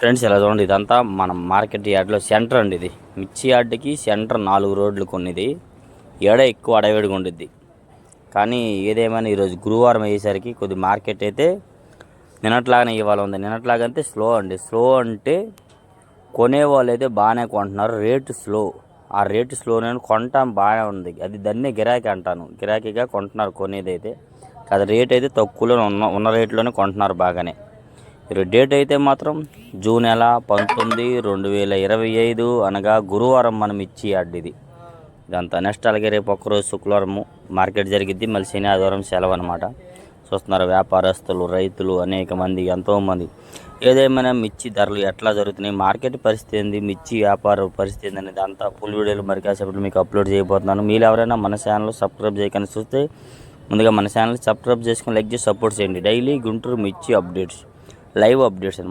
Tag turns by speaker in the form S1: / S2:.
S1: Friends ఇలా చూడండి ఇదంతా మన మార్కెట్ యార్డ్లో సెంటర్ అండి ఇది. మిర్చి యార్డ్కి సెంటర్ నాలుగు రోడ్లు కొన్నిది. ఏడ ఎక్కువ అడవిడిగా ఉండిద్ది. కానీ ఏదేమైనా ఈరోజు గురువారం అయ్యేసరికి కొద్ది మార్కెట్ అయితే నిన్నట్లాగానే ఇవాళ ఉంది. నిన్నట్లాగంటే స్లో అండి. స్లో అంటే కొనేవాళ్ళు అయితే బాగానే కొంటున్నారు. Rate slow. ఆ రేటు స్లోనే కొంటాం బాగానే ఉంది. అది దాన్నే గిరాకీ అంటాను. గిరాకీగా కొంటున్నారు కొనేది అయితే అది రేట్ అయితే తక్కువలో ఉన్న ఉన్న రేట్లోనే కొంటున్నారు బాగానే. మీరు డేట్ అయితే మాత్రం జూన్ నెల పంతొమ్మిది రెండు వేల ఇరవై ఐదు అనగా గురువారం మనం ఇచ్చి అడ్డిది. ఇదంతా నెక్స్ట్ అలాగే రేపు ఒక్కరోజు శుక్రవారము మార్కెట్ జరిగిద్ది. మళ్ళీ శని ఆదివారం సెలవు అనమాట చూస్తున్నారు వ్యాపారస్తులు రైతులు అనేక మంది ఎంతోమంది. ఏదేమైనా మిర్చి ధరలు ఎట్లా జరుగుతున్నాయి? మార్కెట్ పరిస్థితి ఏంది? మిర్చి వ్యాపార పరిస్థితి ఏంది అనేది అంతా ఫుల్ వీడియోలు మరి కాసేపట్లో మీకు అప్లోడ్ చేయబోతున్నాను. మీరు ఎవరైనా మన ఛానల్ సబ్స్క్రైబ్ చేయకుండా చూస్తే ముందుగా మన ఛానల్ సబ్స్క్రైబ్ చేసుకొని లైక్ చేసి సపోర్ట్ చేయండి. డైలీ గుంటూరు మిర్చి అప్డేట్స్. లైవ్ అప్డేట్స్ అనమాట